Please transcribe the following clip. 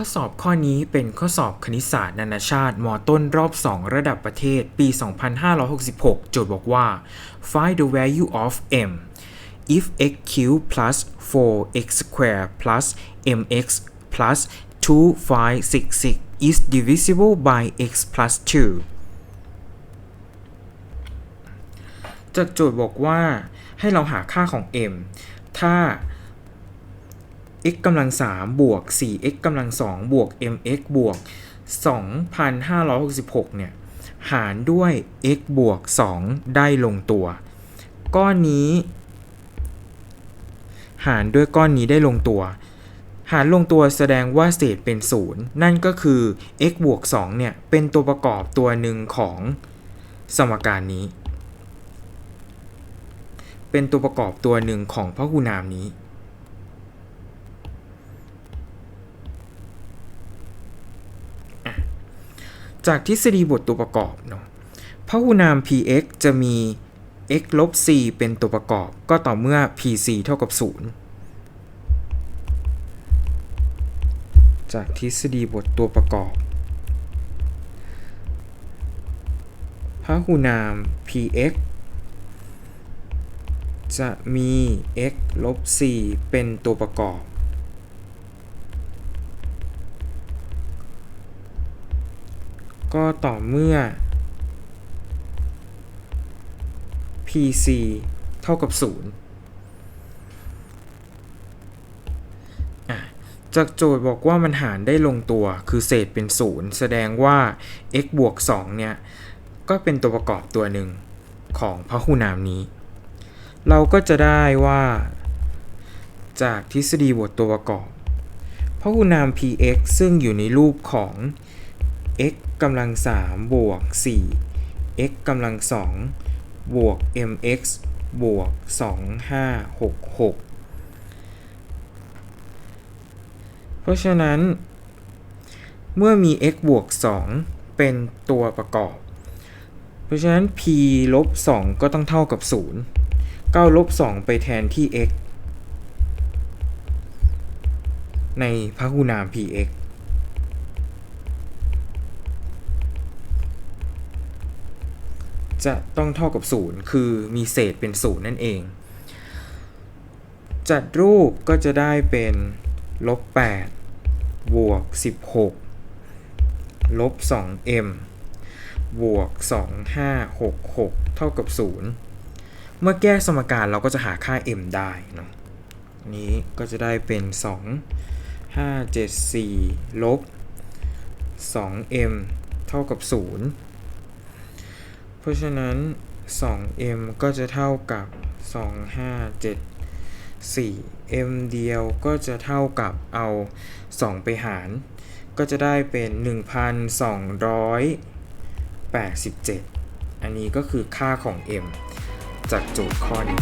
ข้อสอบข้อนี้เป็นข้อสอบคณิตศาสตร์นานาชาติมต้นรอบ 2 ระดับประเทศปี 2566 โจทย์บอกว่า find the value of m if x cube plus 4x square plus mx plus 2566 is divisible by x plus 2จากโจทย์บอกว่าให้เราหาค่าของ m ถ้า x กำลัง3บวก 4x กำลัง2บวก mx บวก 2,566 เนี่ย หารด้วย x บวก 2 ได้ลงตัว ก้อนนี้ หารด้วยก้อนนี้ได้ลงตัว หารลงตัวแสดงว่าเศษเป็น 0 นั่นก็คือ x บวก 2 เนี่ย เป็นตัวประกอบตัวหนึ่งของสมการนี้ เป็นตัวประกอบตัวหนึ่งของพหูนามนี้ จากทฤษฎีบทตัวประกอบเนาะพหูนาม px จะมี x ลบ c เป็นตัวประกอบ ก็ต่อเมื่อ pc เท่ากับ 0 จากทฤษฎีบทตัวประกอบพหูนาม px จะมี x ลบ c เป็นตัวประกอบ ก็ต่อเมื่อ PC เท่ากับ 0 จากโจทย์บอกว่ามันหารได้ลงตัวคือเศษเป็น 0 แสดงว่า x บวก 2 เนี่ย ก็เป็นตัวประกอบตัวหนึ่งของพหูนามนี้ เราก็จะได้ว่า จากทฤษฎีบทตัวประกอบพหูนาม px ซึ่งอยู่ในรูปของ x กำลัง3บวก4 x กำลัง2บวก mx บวก 2566 เพราะฉะนั้น เมื่อมี x บวก 2 เป็นตัวประกอบ เพราะฉะนั้น p ลบ 2 ก็ต้องเท่ากับ 0 9 ลบ 2 ไปแทนที่ x ในพหูนาม px จะต้องเท่ากับ 0 คือมีเศษเป็น 0 นั่นเอง จัดรูปก็จะได้เป็นลบ8บวก 16 ลบ 2m บวก 2566 เท่ากับ 0 เมื่อแก้สมการเราก็จะหาค่า m ได้เนาะนี้ก็จะได้เป็น 2 5 7 4 ลบ 2m เท่ากับ 0 ราะฉะนั้น 2m ก็จะเท่ากับ 2574 m เดียวก็จะเท่ากับเอา 2 ไปหาร ก็จะได้เป็น 1,287 อันนี้ก็คือค่าของ m จากโจทย์ข้อนี้